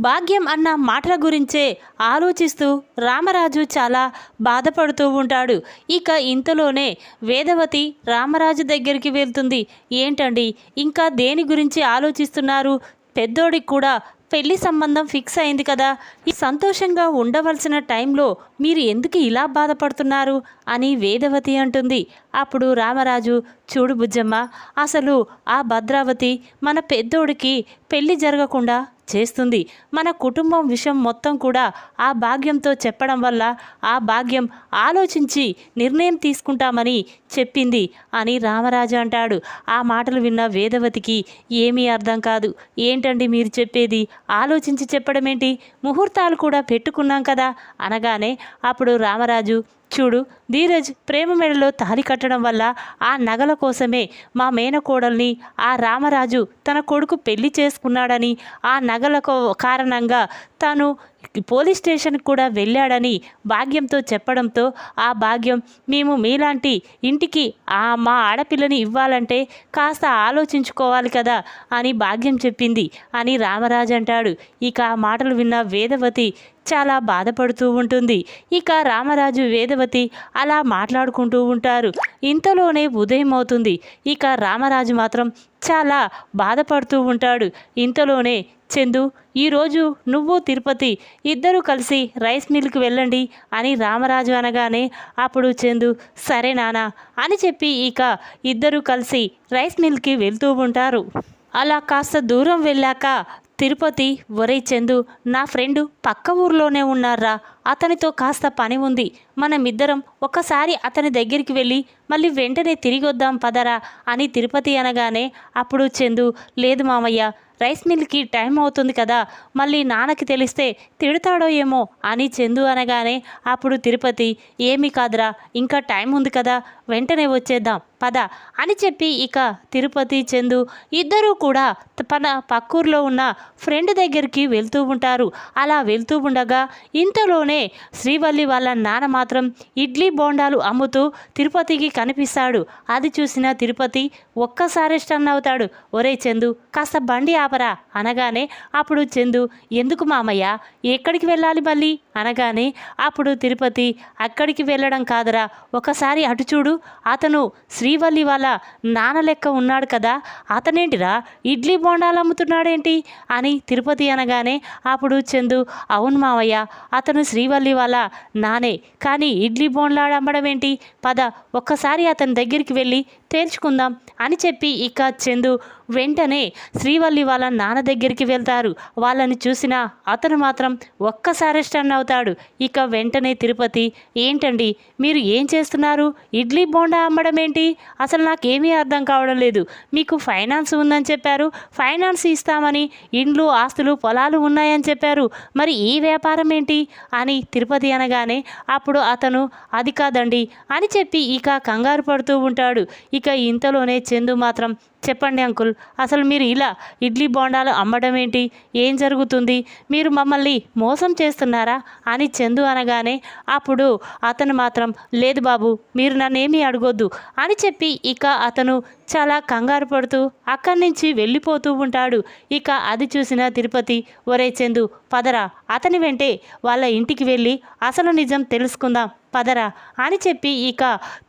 భాగ్యం అన్న మాటల గురించే ఆలోచిస్తూ రామరాజు చాలా బాధపడుతూ ఉంటాడు. ఇక ఇంతలోనే వేదవతి రామరాజు దగ్గరికి వెళ్తుంది. ఏంటండి? ఇంకా దేని గురించి ఆలోచిస్తున్నారు? పెద్దోడికి కూడా పెళ్ళి సంబంధం ఫిక్స్ అయింది కదా. ఈ సంతోషంగా ఉండవలసిన టైంలో మీరు ఎందుకు ఇలా బాధపడుతున్నారు? అని వేదవతి అంటుంది. అప్పుడు రామరాజు చూడు బుజ్జమ్మ అసలు ఆ భద్రావతి మన పెద్దోడికి పెళ్ళి జరగకుండా చేస్తుంది. మన కుటుంబం విషయం మొత్తం కూడా ఆ భాగ్యంతో చెప్పడం వల్ల ఆ భాగ్యం ఆలోచించి నిర్ణయం తీసుకుంటామని చెప్పింది అని రామరాజు అంటాడు. ఆ మాటలు విన్న వేదవతికి ఏమీ అర్థం కాదు. ఏంటండి మీరు చెప్పేది? ఆలోచించి చెప్పడం ఏంటి ముహూర్తాలు కూడా పెట్టుకున్నాం కదా అనగానే అప్పుడు రామరాజు చూడు ధీరజ్ ప్రేమ మెడలో తాలి కట్టడం వల్ల ఆ నగల కోసమే మా మేనకోడల్ని ఆ రామరాజు తన కొడుకు పెళ్ళి చేసుకున్నాడని ఆ నగల కారణంగా తాను పోలీస్ స్టేషన్కి కూడా వెళ్ళాడని భాగ్యంతో చెప్పడంతో ఆ భాగ్యం మేము మీలాంటి ఇంటికి ఆ మా ఆడపిల్లని ఇవ్వాలంటే కాస్త ఆలోచించుకోవాలి కదా అని భాగ్యం చెప్పింది అని రామరాజు అంటాడు. ఇక ఆ మాటలు విన్న వేదవతి చాలా బాధపడుతూ ఉంటుంది. ఇక రామరాజు వేదవతి అలా మాట్లాడుకుంటూ ఉంటారు. ఇంతలోనే ఉదయం అవుతుంది. ఇక రామరాజు మాత్రం చాలా బాధపడుతూ ఉంటాడు. ఇంతలోనే చందు ఈరోజు నువ్వు తిరుపతి ఇద్దరు కలిసి రైస్ మిల్కి వెళ్ళండి అని రామరాజు అనగానే అప్పుడు చందు సరే నానా అని చెప్పి ఇక ఇద్దరు కలిసి రైస్ మిల్కి వెళ్తూ ఉంటారు. అలా కాస్త దూరం వెళ్ళాక తిరుపతి ఒరే చందు నా ఫ్రెండు పక్క ఊర్లోనే ఉన్నారా అతనితో కాస్త పని ఉంది మనమిద్దరం ఒకసారి అతని దగ్గరికి వెళ్ళి మళ్ళీ వెంటనే తిరిగి వద్దాం పదరా అని తిరుపతి అనగానే అప్పుడు చందు లేదు మామయ్య రైస్ మిల్కి టైం అవుతుంది కదా మళ్ళీ నాన్నకి తెలిస్తే తిడతాడో ఏమో అని చందు అనగానే అప్పుడు తిరుపతి ఏమీ కాదురా ఇంకా టైం ఉంది కదా వెంటనే వచ్చేద్దాం పద అని చెప్పి ఇక తిరుపతి చందు ఇద్దరూ కూడా తన పక్కూర్లో ఉన్న ఫ్రెండ్ దగ్గరికి వెళ్తూ ఉంటారు. అలా వెళ్తూ ఉండగా ఇంతలోనే శ్రీవల్లి వాళ్ళ నాన్న మాత్రం ఇడ్లీ బోండాలు అమ్ముతూ తిరుపతికి కనిపిస్తాడు. అది చూసిన తిరుపతి ఒక్కసారి స్టన్ అవుతాడు. ఒరే చందు కాస్త బండి ఆప ఆపరా అనగానే అప్పుడు చందు ఎందుకు మామయ్య? ఎక్కడికి వెళ్ళాలి మళ్ళీ? అనగానే అప్పుడు తిరుపతి అక్కడికి వెళ్ళడం కాదురా. ఒకసారి అటు చూడు. అతను శ్రీవల్లి వాళ్ళ నాన్న లెక్క ఉన్నాడు కదా. అతనేంటిరా? ఇడ్లీ బోండాలు అమ్ముతున్నాడేంటి? అని తిరుపతి అనగానే అప్పుడు చందు అవును మావయ్య అతను శ్రీవల్లి వాళ్ళ నానే. కానీ ఇడ్లీ బోండాలు అమ్మడం ఏంటి పద ఒక్కసారి అతని దగ్గరికి వెళ్ళి తేల్చుకుందాం అని చెప్పి ఇక చందు వెంటనే శ్రీవల్లి వాళ్ళ నాన్న దగ్గరికి వెళ్తారు. వాళ్ళని చూసిన అతను మాత్రం ఒక్కసారి స్టన్ అవుతాడు. ఇక వెంటనే తిరుపతి ఏంటండి? మీరు ఏం చేస్తున్నారు? ఇడ్లీ బోండా అమ్మడం ఏంటి? అసలు నాకేమీ అర్థం కావడం లేదు. మీకు ఫైనాన్స్ ఉందని చెప్పారు. ఫైనాన్స్ ఇస్తామని ఇండ్లు ఆస్తులు పొలాలు ఉన్నాయని చెప్పారు. మరి ఈ వ్యాపారం ఏంటి? అని తిరుపతి అనగానే అప్పుడు అతను అది కాదండి అని చెప్పి ఇక కంగారు పడుతూ ఉంటాడు. ఇక ఇంతలోనే చందు మాత్రం చెప్పండి అంకుల్. అసలు మీరు ఇలా ఇడ్లీ బోండాలు అమ్మడం ఏంటి? ఏం జరుగుతుంది? మీరు మమ్మల్ని మోసం చేస్తున్నారా? అని చందు అనగానే అప్పుడు అతను మాత్రం లేదు బాబు మీరు నన్నేమీ అడగొద్దు అని చెప్పి ఇక అతను చాలా కంగారు పడుతూ అక్కడి నుంచి వెళ్ళిపోతూ ఉంటాడు. ఇక అది చూసిన తిరుపతి ఒరే చందు పదరా అతని వెంటే వాళ్ళ ఇంటికి వెళ్ళి అసలు నిజం తెలుసుకుందాం పదరా అని చెప్పి ఇక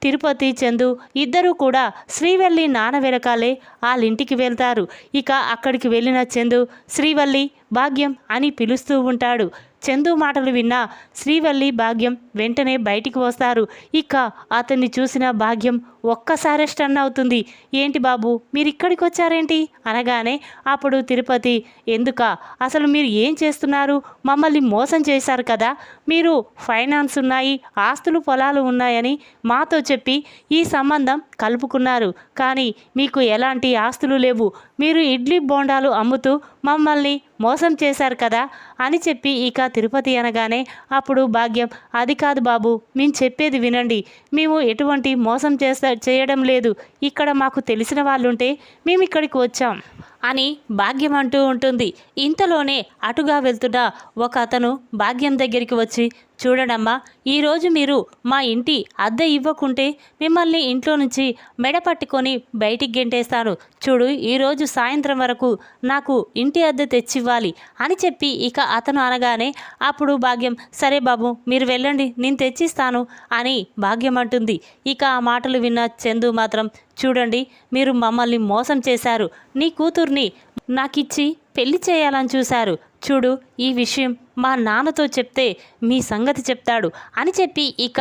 తిరుపతి చందు ఇద్దరూ కూడా శ్రీవల్లి నాన్న వెనకాలే వాళ్ళ ఇంటికి వెళ్తారు. ఇక అక్కడికి వెళ్ళిన చందు శ్రీవల్లి భాగ్యం అని పిలుస్తూ ఉంటాడు. చందు మాటలు విన్న శ్రీవల్లి భాగ్యం వెంటనే బయటికి వస్తారు. ఇక అతన్ని చూసిన భాగ్యం ఒక్కసారి స్టన్ అవుతుంది. ఏంటి బాబు మీరు ఇక్కడికి వచ్చారేంటి? అనగానే అప్పుడు తిరుపతి ఎందుక? అసలు మీరు ఏం చేస్తున్నారు? మమ్మల్ని మోసం చేశారు కదా. మీరు ఫైనాన్స్ ఉన్నాయి ఆస్తులు పొలాలు ఉన్నాయని మాతో చెప్పి ఈ సంబంధం కలుపుకున్నారు. కానీ మీకు ఎలాంటి ఆస్తులు లేవు. మీరు ఇడ్లీ బోండాలు అమ్ముతూ మమ్మల్ని మోసం చేశారు కదా అని చెప్పి ఇక తిరుపతి అనగానే అప్పుడు భాగ్యం అది కాదు బాబు మేము చెప్పేది వినండి. మేము ఎటువంటి మోసం చేస్తా చేయడం లేదు. ఇక్కడ మాకు తెలిసిన వాళ్ళుంటే మేము ఇక్కడికి వచ్చాం. అని భాగ్యం అంటూ ఉంటుంది. ఇంతలోనే అటుగా వెళ్తున్న ఒక అతను భాగ్యం దగ్గరికి వచ్చి చూడడమ్మా ఈరోజు మీరు మా ఇంటి అద్దె ఇవ్వకుంటే మిమ్మల్ని ఇంట్లో నుంచి మెడ పట్టుకొని బయటికి గెంటేస్తాను చూడు ఈరోజు సాయంత్రం వరకు నాకు ఇంటి అద్దె తెచ్చివ్వాలి అని చెప్పి ఇక అతను అనగానే అప్పుడు భాగ్యం సరే బాబు మీరు వెళ్ళండి నేను తెచ్చిస్తాను అని భాగ్యం అంటుంది. ఇక ఆ మాటలు విన్న చందు మాత్రం చూడండి మీరు మమ్మల్ని మోసం చేశారు. నీ కూతుర్ని నాకిచ్చి పెళ్ళి చేయాలని చూశారు. చూడు ఈ విషయం మా నాన్నతో చెప్తే మీ సంగతి చెప్తాడు అని చెప్పి ఇక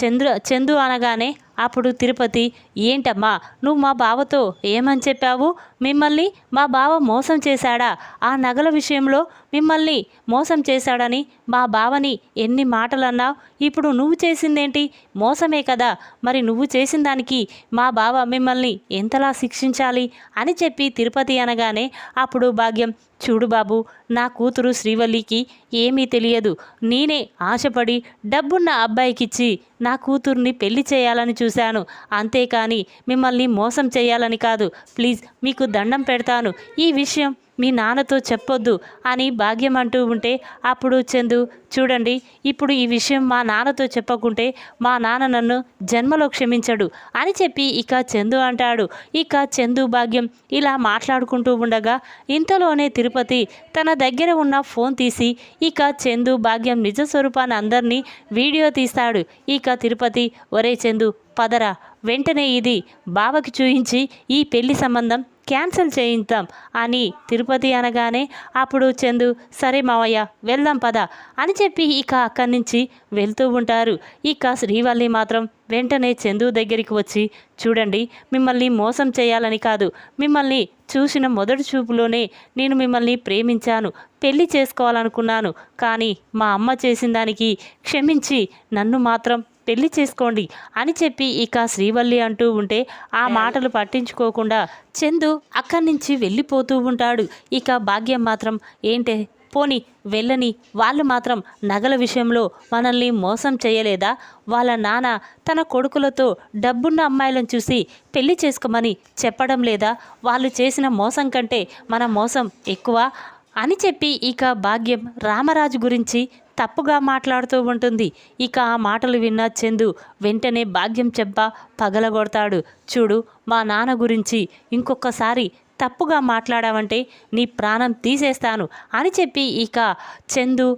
చంద్ర చందు అనగానే అప్పుడు తిరుపతి ఏంటమ్మా నువ్వు మా బావతో ఏమని చెప్పావు? మిమ్మల్ని మా బావ మోసం చేశాడా? ఆ నగల విషయంలో మిమ్మల్ని మోసం చేశాడని మా బావని ఎన్ని మాటలు అన్నావు ఇప్పుడు నువ్వు చేసిందేంటి? మోసమే కదా. మరి నువ్వు చేసిన దానికి మా బావ మిమ్మల్ని ఎంతలా శిక్షించాలి? అని చెప్పి తిరుపతి అనగానే అప్పుడు భాగ్యం చూడు బాబు నా కూతురు శ్రీవల్లికి ఏమీ తెలియదు. నేనే ఆశపడి డబ్బున్న అబ్బాయికిచ్చి నా కూతుర్ని పెళ్ళి చేయాలని చూశాను. అంతేకాని మిమ్మల్ని మోసం చేయాలని కాదు. ప్లీజ్ మీకు దండం పెడతాను. ఈ విషయం మీ నాన్నతో చెప్పొద్దు అని భాగ్యం అంటూ ఉంటే అప్పుడు చందు చూడండి ఇప్పుడు ఈ విషయం మా నాన్నతో చెప్పకుంటే మా నాన్న నన్ను జన్మలో క్షమించడు అని చెప్పి ఇక చందు అంటాడు. ఇక చందు భాగ్యం ఇలా మాట్లాడుకుంటూ ఉండగా ఇంతలోనే తిరుపతి తన దగ్గర ఉన్న ఫోన్ తీసి ఇక చందు భాగ్యం నిజ స్వరూపాన్ని అందరినీ వీడియో తీస్తాడు. ఇక తిరుపతి ఒరే చందు పదరా వెంటనే ఇది బావకి చూయించి ఈ పెళ్ళి సంబంధం క్యాన్సిల్ చేయిద్దాం అని తిరుపతి అనగానే అప్పుడు చందు సరే మావయ్య వెళ్దాం పద అని చెప్పి ఇక అక్కడి నుంచి వెళ్తూ ఉంటారు. ఇక శ్రీవల్లి మాత్రం వెంటనే చందు దగ్గరికి వచ్చి చూడండి మిమ్మల్ని మోసం చేయాలని కాదు. మిమ్మల్ని చూసిన మొదటి చూపులోనే నేను మిమ్మల్ని ప్రేమించాను. పెళ్ళి చేసుకోవాలనుకున్నాను. కానీ మా అమ్మ చేసిన దానికి క్షమించి నన్ను మాత్రం పెళ్ళి చేసుకోండి అని చెప్పి ఇక శ్రీవల్లి అంటూ ఉంటే ఆ మాటలు పట్టించుకోకుండా చందు అక్కడి నుంచి వెళ్ళిపోతూ ఉంటాడు. ఇక భాగ్యం మాత్రం ఏంటే? పోని వెళ్ళని వాళ్ళు మాత్రం నగల విషయంలో మనల్ని మోసం చేయలేదా? వాళ్ళ నాన్న తన కొడుకులతో డబ్బున్న అమ్మాయిలను చూసి పెళ్ళి చేసుకోమని చెప్పడం లేదా? వాళ్ళు చేసిన మోసం కంటే మన మోసం ఎక్కువ అని చెప్పి ఇక భాగ్యం రామరాజు గురించి తప్పుగా మాట్లాడుతూ ఉంటుంది. ఇక ఆ మాటలు విన్న చందు వెంటనే భాగ్యం చెప్ప పగలగొడతాడు. చూడు మా నాన్న గురించి ఇంకొకసారి తప్పుగా మాట్లాడావంటే నీ ప్రాణం తీసేస్తాను అని చెప్పి ఇక చందు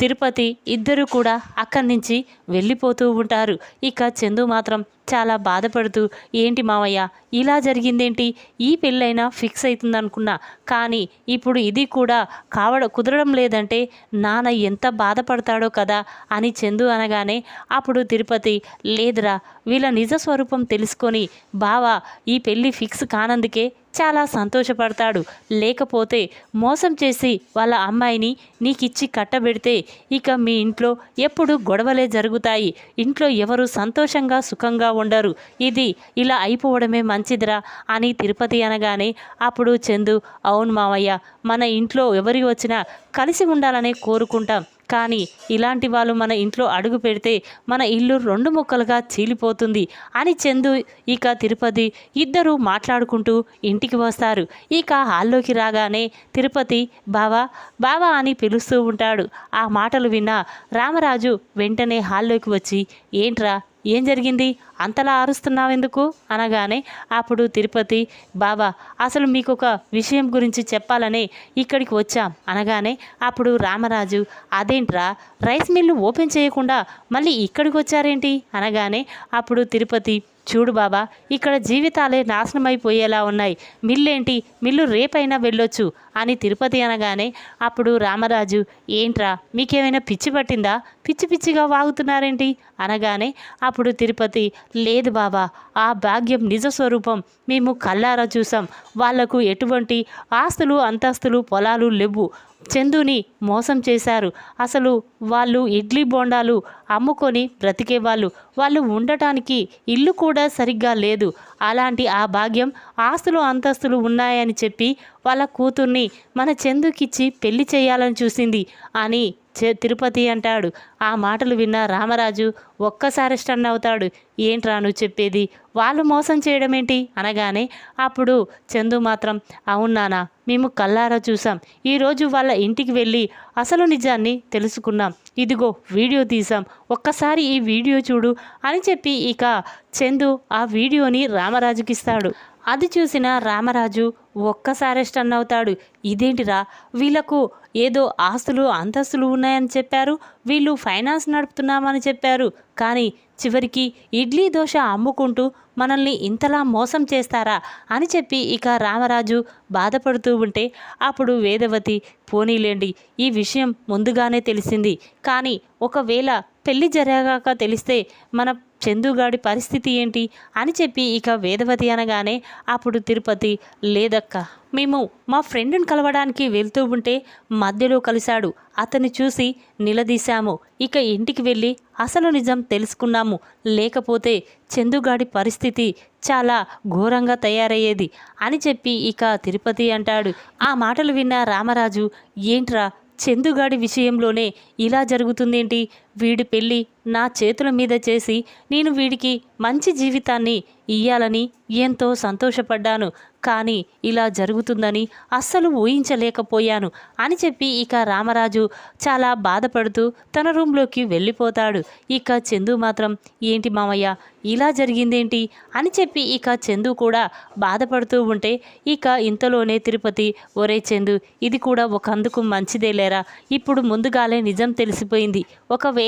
తిరుపతి ఇద్దరు కూడా అక్కడి నుంచి వెళ్ళిపోతూ ఉంటారు. ఇక చందు మాత్రం చాలా బాధపడుతూ ఏంటి మావయ్య ఇలా జరిగిందేంటి? ఈ పెళ్ళైనా ఫిక్స్ అవుతుందనుకున్నా కానీ ఇప్పుడు ఇది కూడా కావడ కుదరడం లేదంటే నాన్న ఎంత బాధపడతాడో కదా అని చందు అనగానే అప్పుడు తిరుపతి లేదురా వీళ్ళ నిజ స్వరూపం తెలుసుకొని బావా ఈ పెళ్ళి ఫిక్స్ కానందుకే చాలా సంతోషపడతాడు. లేకపోతే మోసం చేసి వాళ్ళ అమ్మాయిని నీకిచ్చి కట్టబెడితే ఇక మీ ఇంట్లో ఎప్పుడు గొడవలే జరుగుతాయి. ఇంట్లో ఎవరు సంతోషంగా సుఖంగా ఉండరు. ఇది ఇలా అయిపోవడమే మంచిదిరా అని తిరుపతి అనగానే అప్పుడు చందు అవును మావయ్య మన ఇంట్లో ఎవరి వచ్చినా కలిసి ఉండాలనే కోరుకుంటాం. కానీ ఇలాంటి వాళ్ళు మన ఇంట్లో అడుగు పెడితే మన ఇల్లు రెండు ముక్కలుగా చీలిపోతుంది అని చందు ఇక తిరుపతి ఇద్దరు మాట్లాడుకుంటూ ఇంటికి వస్తారు. ఇక హాల్లోకి రాగానే తిరుపతి బావా బావా అని పిలుస్తూ ఉంటాడు. ఆ మాటలు విన్న రామరాజు వెంటనే హాల్లోకి వచ్చి ఏంట్రా ఏం జరిగింది? అంతలా ఆరుస్తున్నావు ఎందుకు? అనగానే అప్పుడు తిరుపతి బాబా అసలు మీకు ఒక విషయం గురించి చెప్పాలనే ఇక్కడికి వచ్చాం. అనగానే అప్పుడు రామరాజు అదేంట్రా? రైస్ మిల్లు ఓపెన్ చేయకుండా మళ్ళీ ఇక్కడికి వచ్చారేంటి? అనగానే అప్పుడు తిరుపతి చూడు బాబా ఇక్కడ జీవితాలే నాశనమైపోయేలా ఉన్నాయి. మిల్లేంటి? మిల్లు రేపైనా వెళ్ళొచ్చు అని తిరుపతి అనగానే అప్పుడు రామరాజు ఏంట్రా మీకేమైనా పిచ్చి పట్టిందా? పిచ్చి పిచ్చిగా వాగుతున్నారేంటి? అనగానే అప్పుడు తిరుపతి లేదు బాబా ఆ భాగ్యం నిజ స్వరూపం మేము కల్లారా చూసాం. వాళ్ళకు ఎటువంటి ఆస్తులు అంతస్తులు పొలాలు లేవు. చందుని మోసం చేశారు. అసలు వాళ్ళు ఇడ్లీ బోండాలు అమ్ముకొని బ్రతికేవాళ్ళు. వాళ్ళు ఉండటానికి ఇల్లు కూడా సరిగ్గా లేదు. అలాంటి ఆ భాగ్యం ఆస్తులు అంతస్తులు ఉన్నాయని చెప్పి వాళ్ళ కూతుర్ని మన చందుకిచ్చి పెళ్ళి చేయాలని చూసింది. అని చే తిరుపతి అంటాడు. ఆ మాటలు విన్న రామరాజు ఒక్కసారి స్టన్ అవుతాడు. ఏంట్రా నువ్వు చెప్పేది? వాళ్ళు మోసం చేయడం ఏంటి అనగానే అప్పుడు చందు మాత్రం అవునానా మేము కల్లారా చూసాం ఈరోజు వాళ్ళ ఇంటికి వెళ్ళి అసలు నిజాన్ని తెలుసుకున్నాం. ఇదిగో వీడియో తీసాం ఒక్కసారి ఈ వీడియో చూడు అని చెప్పి ఇక చందు ఆ వీడియోని రామరాజుకి ఇస్తాడు అది చూసిన రామరాజు ఒక్కసారి స్టన్ అవుతాడు. ఇదేంటిరా? వీళ్ళకు ఏదో ఆస్తులు అంతస్తులు ఉన్నాయని చెప్పారు. వీళ్ళు ఫైనాన్స్ నడుపుతున్నామని చెప్పారు. కానీ చివరికి ఇడ్లీ దోశ అమ్ముకుంటూ మనల్ని ఇంతలా మోసం చేస్తారా అని చెప్పి ఇక రామరాజు బాధపడుతూ ఉంటే అప్పుడు వేదవతి పోనీలేండి ఈ విషయం ముందుగానే తెలిసింది. కానీ ఒకవేళ పెళ్ళి జరగాక తెలిస్తే మన చందుగాడి పరిస్థితి ఏంటి అని చెప్పి ఇక వేదవతి అనగానే అప్పుడు తిరుపతి లేదక్క. మేము మా ఫ్రెండ్ని కలవడానికి వెళ్తూ ఉంటే మధ్యలో కలిశాడు. అతన్ని చూసి నిలదీశాము. ఇక ఇంటికి వెళ్ళి అసలు నిజం తెలుసుకున్నాము. లేకపోతే చందుగాడి పరిస్థితి చాలా ఘోరంగా తయారయ్యేది అని చెప్పి ఇక తిరుపతి అంటాడు. ఆ మాటలు విన్న రామరాజు ఏంట్రా చందుగాడి విషయంలోనే ఇలా జరుగుతుందేంటి? వీడి పెళ్ళి నా చేతుల మీద చేసి నేను వీడికి మంచి జీవితాన్ని ఇయ్యాలని ఎంతో సంతోషపడ్డాను. కానీ ఇలా జరుగుతుందని అస్సలు ఊహించలేకపోయాను అని చెప్పి ఇక రామరాజు చాలా బాధపడుతూ తన రూంలోకి వెళ్ళిపోతాడు. ఇక చందు మాత్రం ఏంటి మామయ్య ఇలా జరిగిందేంటి? అని చెప్పి ఇక చందు కూడా బాధపడుతూ ఉంటే ఇక ఇంతలోనే తిరుపతి ఒరే చందు ఇది కూడా ఒక అందుకు మంచిదేలేరా. ఇప్పుడు ముందుగాలే నిజం తెలిసిపోయింది. ఒకవేళ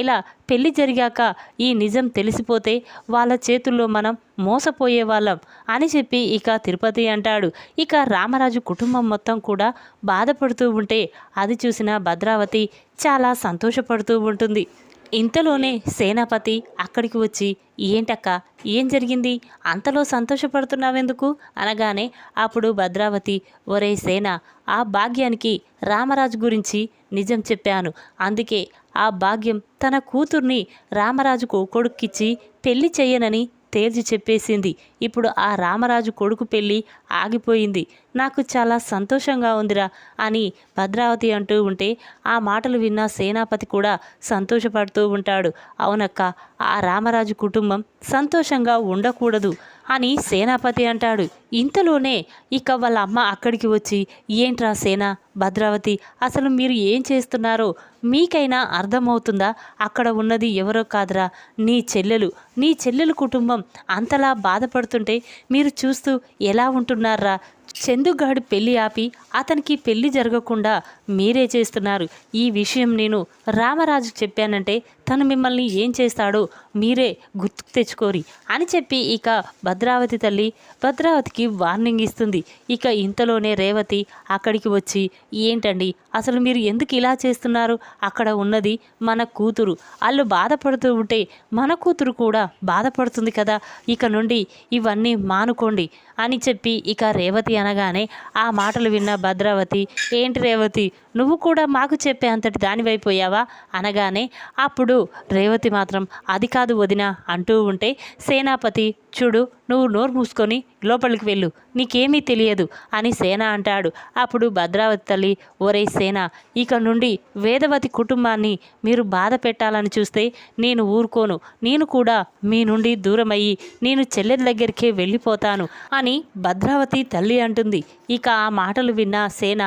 పెళ్ళి జరిగాక ఈ నిజం తెలిసిపోతే వాళ్ళ చేతుల్లో మనం మోసపోయే వాళ్ళం అని చెప్పి ఇక తిరుపతి అంటాడు. ఇక రామరాజు కుటుంబం మొత్తం కూడా బాధపడుతూ ఉంటే అది చూసిన భద్రావతి చాలా సంతోషపడుతూ ఉంటుంది. ఇంతలోనే సేనాపతి అక్కడికి వచ్చి ఏంటక్క ఏం జరిగింది? అంతలో సంతోషపడుతున్నావెందుకు? అనగానే అప్పుడు భద్రావతి ఒరే సేన ఆ భాగ్యానికి రామరాజు గురించి నిజం చెప్పాను. అందుకే ఆ భాగ్యం తన కూతుర్ని రామరాజుకు కొడుక్కిచ్చి పెళ్ళి చెయ్యనని తేల్చి చెప్పేసింది. ఇప్పుడు ఆ రామరాజు కొడుకు పెళ్ళి ఆగిపోయింది. నాకు చాలా సంతోషంగా ఉందిరా అని భద్రావతి అంటూ ఉంటే ఆ మాటలు విన్న సేనాపతి కూడా సంతోషపడుతూ ఉంటాడు. అవునక్క ఆ రామరాజు కుటుంబం సంతోషంగా ఉండకూడదు అని సేనాపతి అంటాడు. ఇంతలోనే ఇక వాళ్ళ అమ్మ అక్కడికి వచ్చి ఏంట్రా సేన భద్రావతి అసలు మీరు ఏం చేస్తున్నారో? మీకైనా అర్థమవుతుందా? అక్కడ ఉన్నది ఎవరో కాదురా. నీ చెల్లెలు నీ చెల్లెలు కుటుంబం అంతలా బాధపడుతుంటే మీరు చూస్తూ ఎలా ఉంటున్నారా? చందుగాడు పెళ్ళి ఆపి అతనికి పెళ్ళి జరగకుండా మీరే చేస్తున్నారు. ఈ విషయం నేను రామరాజుకు చెప్పానంటే తను మిమ్మల్ని ఏం చేస్తాడో మీరే గుర్తుకు తెచ్చుకోరి అని చెప్పి ఇక భద్రావతి తల్లి భద్రావతికి వార్నింగ్ ఇస్తుంది. ఇక ఇంతలోనే రేవతి అక్కడికి వచ్చి ఏంటండి? అసలు మీరు ఎందుకు ఇలా చేస్తున్నారు? అక్కడ ఉన్నది మన కూతురు. వాళ్ళు బాధపడుతూ ఉంటే మన కూతురు కూడా బాధపడుతుంది కదా. ఇక నుండి ఇవన్నీ మానుకోండి అని చెప్పి ఇక రేవతి అనగానే ఆ మాటలు విన్న భద్రావతి ఏంటి రేవతి? నువ్వు కూడా మాకు చెప్పే అంతటి దానివైపోయావా? అనగానే అప్పుడు రేవతి మాత్రం అది కాదు వదిన అంటూ ఉంటే సేనాపతి చూడు నువ్వు నోరు మూసుకొని లోపలికి వెళ్ళు నీకేమీ తెలియదు అని సేన అంటాడు. అప్పుడు భద్రావతి తల్లి ఒరే సేన ఇక నుండి వేదవతి కుటుంబాన్ని మీరు బాధ పెట్టాలని చూస్తే నేను ఊరుకోను. నేను కూడా మీ నుండి దూరమయ్యి నేను చెల్లెల దగ్గరికే వెళ్ళిపోతాను అని భద్రావతి తల్లి అంటుంది. ఇక ఆ మాటలు విన్న సేన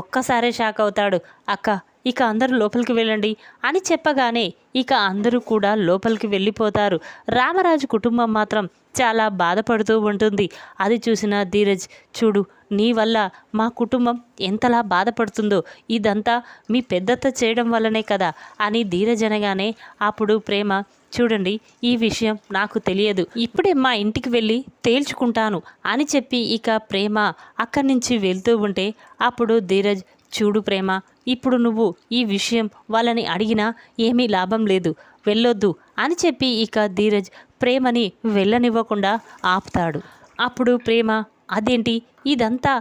ఒక్కసారే షాక్ అవుతాడు. అక్క ఇక అందరూ లోపలికి వెళ్ళండి అని చెప్పగానే ఇక అందరూ కూడా లోపలికి వెళ్ళిపోతారు. రామరాజు కుటుంబం మాత్రం చాలా బాధపడుతూ ఉంటుంది. అది చూసిన ధీరజ్ చూడు నీ వల్ల మా కుటుంబం ఎంతలా బాధపడుతుందో. ఇదంతా మీ పెద్దత్త చేయడం వల్లనే కదా అని ధీరజ్ అనగానే అప్పుడు ప్రేమ చూడండి ఈ విషయం నాకు తెలియదు. ఇప్పుడే మా ఇంటికి వెళ్ళి తేల్చుకుంటాను అని చెప్పి ఇక ప్రేమ అక్కడి నుంచి వెళ్తూ ఉంటే అప్పుడు ధీరజ్ చూడు ప్రేమ ఇప్పుడు నువ్వు ఈ విషయం వాళ్ళని అడిగినా ఏమీ లాభం లేదు వెళ్ళొద్దు అని చెప్పి ఇక ధీరజ్ ప్రేమని వెళ్ళనివ్వకుండా ఆపుతాడు. అప్పుడు ప్రేమ అదేంటి? ఇదంతా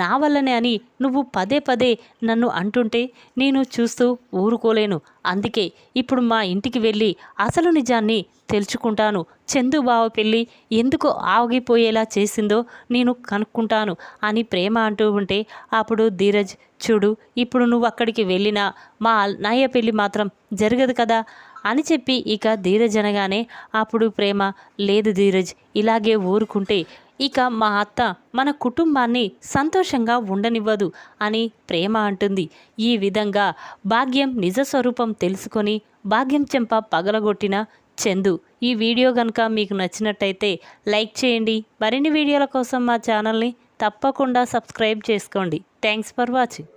నా వల్లనే అని నువ్వు పదే పదే నన్ను అంటుంటే నేను చూస్తూ ఊరుకోలేను. అందుకే ఇప్పుడు మా ఇంటికి వెళ్ళి అసలు నిజాన్ని తెలుసుకుంటాను. చందుబావ పెళ్ళి ఎందుకు ఆగిపోయేలా చేసిందో నేను కనుక్కుంటాను అని ప్రేమ అంటూ ఉంటే అప్పుడు ధీరజ్ చూడు ఇప్పుడు నువ్వు అక్కడికి వెళ్ళినా మా నాయ పెళ్ళి మాత్రం జరగదు కదా అని చెప్పి ఇక ధీరజ్ అనగానే అప్పుడు ప్రేమ లేదు ధీరజ్ ఇలాగే ఊరుకుంటే ఇక మా అత్త మన కుటుంబాన్ని సంతోషంగా ఉండనివ్వదు అని ప్రేమ అంటుంది. ఈ విధంగా భాగ్యం నిజ స్వరూపం తెలుసుకొని భాగ్యం చెంప పగలగొట్టిన చందు. ఈ వీడియో కనుక మీకు నచ్చినట్టయితే లైక్ చేయండి. మరిన్ని వీడియోల కోసం మా ఛానల్ని తప్పకుండా సబ్స్క్రైబ్ చేసుకోండి. Thanks for watching.